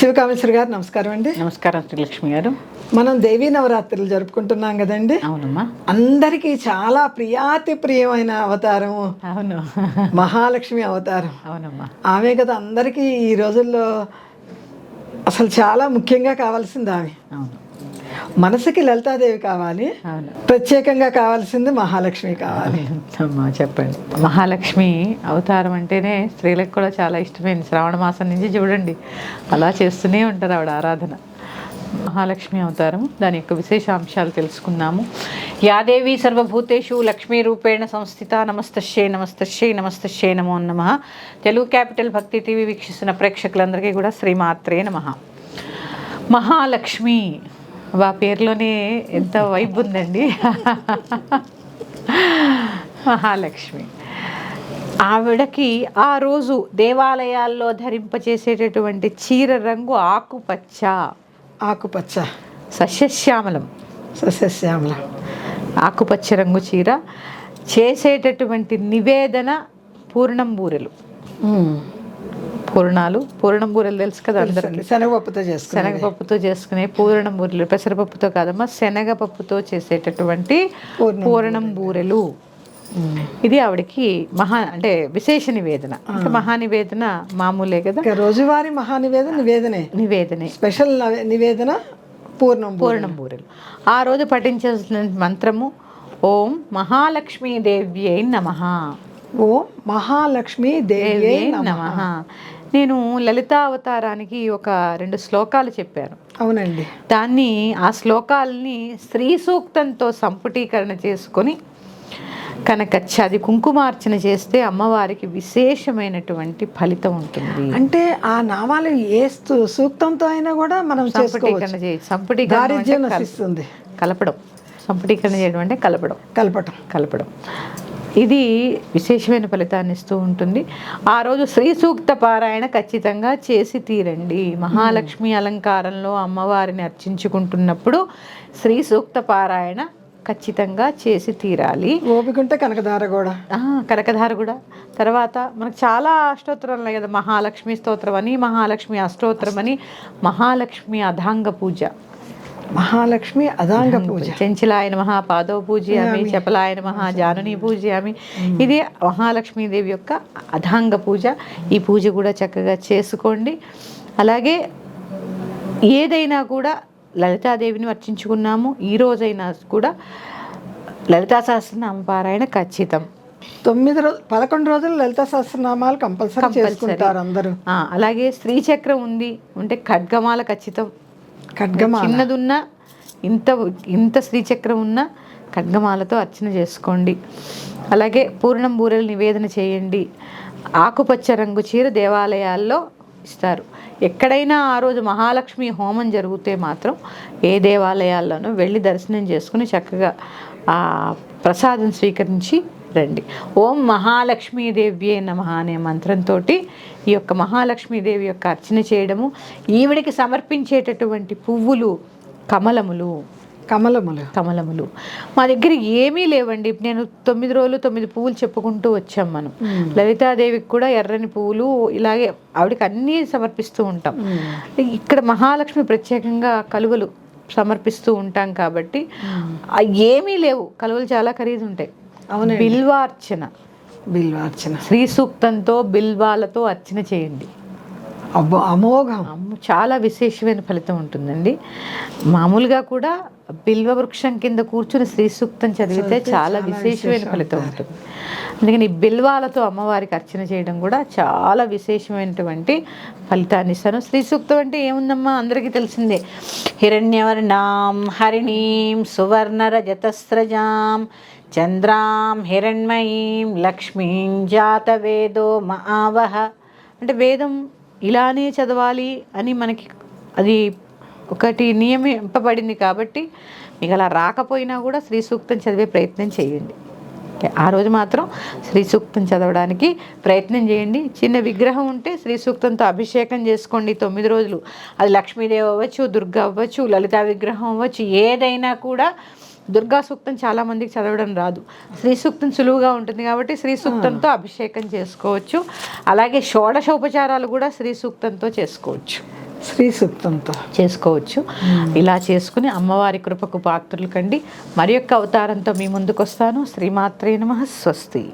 శివకామేశ్వర గారు నమస్కారం అండి. నమస్కారం శ్రీలక్ష్మి గారు. మనం దేవీ నవరాత్రులు జరుపుకుంటున్నాం కదండి. అవునమ్మా. అందరికీ చాలా ప్రియాతి ప్రియమైన అవతారం అవును. మహాలక్ష్మి అవతారం. అవునమ్మా. ఆమె కదా అందరికీ ఈ రోజుల్లో అసలు చాలా ముఖ్యంగా కావాల్సింది ఆమె. అవును. మనసుకి లలితాదేవి కావాలి. అవును. ప్రత్యేకంగా కావాల్సింది మహాలక్ష్మి కావాలి. అమ్మా చెప్పండి. మహాలక్ష్మి అవతారం అంటేనే స్త్రీలకు కూడా చాలా ఇష్టమైంది శ్రావణ మాసం నుంచి చూడండి. అలా చేస్తూనే ఉంటారు ఆవిడ ఆరాధన. మహాలక్ష్మి అవతారం దాని యొక్క విశేషాంశాలు తెలుసుకుందాము. యాదేవి సర్వభూతేషు లక్ష్మీ రూపేణ సంస్థిత నమస్తశ్యే నమస్తశ్యే నమస్తశ్యే నమో నమ. తెలుగు క్యాపిటల్ భక్తి టీవీ వీక్షిస్తున్న ప్రేక్షకులందరికీ కూడా శ్రీమాత్రే నమ. మహాలక్ష్మి వా పేరులోనే ఎంత వైబ్ ఉందండి. మహాలక్ష్మి. ఆవిడకి ఆ రోజు దేవాలయాల్లో ధరింపచేసేటటువంటి చీర రంగు ఆకుపచ్చ. ఆకుపచ్చ. సస్యశ్యామలం. సస్యశ్యామల. ఆకుపచ్చ రంగు చీర. చేసేటటువంటి నివేదన పూర్ణం బూరెలు. పూర్ణాలు. పూర్ణం బూరెలు తెలుసు కదా అందరికీ? శనగపప్పుతో చేసుకుని శనగపప్పుతో చేసుకునే పూరణం బూరెలు. పెసరపప్పుతో కాదమ్మా శనగపప్పుతో చేసేటటువంటి పూర్ణం బూరెలు. ఇది ఆవిడకి మహా అంటే విశేష నివేదన. మహా నివేదన మామూలే కదా? రోజువారీ మహానివేదన నివేదనే నివేదనే? స్పెషల్ నవే- నివేదన పూర్ణం పూర్ణం బూరెలు. ఆ రోజు పఠించాల్సిన మంత్రము ఓం మహాలక్ష్మీ దేవ్యై నమ. ఓ మహాలక్ష్మి దేవి దేవ్యై నమ. నేను లలితా అవతారానికి ఒక రెండు శ్లోకాలు చెప్పాను. అవునండి. దాన్ని ఆ శ్లోకాలని స్త్రీ సూక్తంతో సంపుటీకరణ చేసుకొని కనుక చది కుంకుమార్చన చేస్తే అమ్మవారికి విశేషమైనటువంటి ఫలితం ఉంటుంది. అంటే ఆ నామాలు ఏ సూక్తంతో అయినా కూడా మనం సంపుటీకరణ చేయ సంపుటీకరణ కలపడం. సంపుటీకరణ చేయడం అంటే కలపడం. కలపటం. కలపడం. ఇది విశేషమైన ఫలితాన్ని ఇస్తూ ఉంటుంది. ఆ రోజు శ్రీ సూక్త పారాయణ ఖచ్చితంగా చేసి తీరండి. మహాలక్ష్మి అలంకారంలో అమ్మవారిని అర్చించుకుంటున్నప్పుడు శ్రీ సూక్త పారాయణ ఖచ్చితంగా చేసి తీరాలి. ఓపికంటే కనకదార కూడా కనకధార కూడా తర్వాత మనకు చాలా అష్టోత్తరాలు ఉన్నాయి కదా మహాలక్ష్మి స్తోత్రం అని మహాలక్ష్మి అష్టోత్తరం అని మహాలక్ష్మి అధాంగ పూజ. మహాలక్ష్మి అదాంగ పూజ. చెంచలాయ నమః పాదవ పూజయామి చపలాయ నమః జానుని పూజయామి ఇది మహాలక్ష్మీదేవి యొక్క అధాంగ పూజ. ఈ పూజ కూడా చక్కగా చేసుకోండి. అలాగే ఏదైనా కూడా లలితాదేవిని అర్చించుకున్నాము ఈ రోజైనా కూడా లలితా సహస్రనామ పారాయణ ఖచ్చితం. తొమ్మిది రోజులు పదకొండు రోజులు లలిత సహస్రనామాలు కంపల్సరీ చేసుకుంటారు అందరూ. అలాగే స్త్రీ చక్రం ఉంది. ఉంటే ఖడ్గమాల ఖచ్చితం. ఖడ్గమాల. చిన్నదున్నా ఇంత ఇంత శ్రీచక్రం ఉన్న ఖడ్గమాలతో అర్చన చేసుకోండి. అలాగే పూర్ణం బూరెలు నివేదన చేయండి. ఆకుపచ్చ రంగు చీర దేవాలయాల్లో ఇస్తారు. ఎక్కడైనా ఆ రోజు మహాలక్ష్మి హోమం జరిగితే మాత్రం ఏ దేవాలయాల్లోనూ వెళ్ళి దర్శనం చేసుకుని చక్కగా ఆ ప్రసాదం స్వీకరించి రండి. ఓం మహాలక్ష్మీదేవ్యే నమ అనే మంత్రంతో ఈ యొక్క మహాలక్ష్మీదేవి యొక్క అర్చన చేయడము ఈవిడికి సమర్పించేటటువంటి పువ్వులు కమలములు. కమలములు. కమలములు. మా దగ్గర ఏమీ లేవండి. నేను తొమ్మిది రోజులు తొమ్మిది పువ్వులు చెప్పుకుంటూ వచ్చాం మనం. లలితాదేవికి కూడా ఎర్రని పువ్వులు ఇలాగే ఆవిడకి అన్నీ సమర్పిస్తూ ఉంటాం. ఇక్కడ మహాలక్ష్మి ప్రత్యేకంగా కలువలు సమర్పిస్తూ ఉంటాం కాబట్టి ఏమీ లేవు. కలువలు చాలా ఖరీదు ఉంటాయి. బిల్వార్చన. బిల్వార్చన. శ్రీ సూక్తంతో బిల్వాలతో అర్చన చేయండి. అబ్బో అమోఘం. అమ్మ చాలా విశేషమైన ఫలితం ఉంటుందండి. మామూలుగా కూడా బిల్వ వృక్షం కింద కూర్చుని శ్రీ సూక్తం చదివితే చాలా విశేషమైన ఫలితం ఉంటుంది. అందుకని ఈ బిల్వాలతో అమ్మవారికి అర్చన చేయడం కూడా చాలా విశేషమైనటువంటి ఫలితాన్ని ఇస్తాను. శ్రీ సూక్తం అంటే ఏముందమ్మా? అందరికీ తెలిసిందే. హిరణ్యవర్ణాం హరిణీం సువర్ణరజతస్రజాం చంద్రాం హిరణ్మయీం లక్ష్మీం జాతవేదో మావహ. అంటే వేదం ఇలానే చదవాలి అని మనకి అది ఒకటి నియమింపబడింది కాబట్టి మీకు అలా రాకపోయినా కూడా శ్రీ సూక్తం చదివే ప్రయత్నం చేయండి. ఆ రోజు మాత్రం శ్రీ సూక్తం చదవడానికి ప్రయత్నం చేయండి. చిన్న విగ్రహం ఉంటే శ్రీ సూక్తంతో అభిషేకం చేసుకోండి తొమ్మిది రోజులు. అది లక్ష్మీదేవి అవ్వచ్చు దుర్గ అవ్వచ్చు లలితా విగ్రహం అవ్వచ్చు ఏదైనా కూడా దుర్గా సూక్తం చాలా మందికి చదవడం రాదు. శ్రీ సూక్తం సులువుగా ఉంటుంది కాబట్టి శ్రీ సూక్తంతో అభిషేకం చేసుకోవచ్చు. అలాగే షోడశోపచారాలు కూడా శ్రీ సూక్తంతో చేసుకోవచ్చు. శ్రీ సూక్తంతో. చేసుకోవచ్చు. ఇలా చేసుకుని అమ్మవారి కృపకు పాత్రలు కండి. మరి యొక్క అవతారంతో మీ ముందుకు వస్తాను శ్రీమాత్రే నమ. స్వస్తి.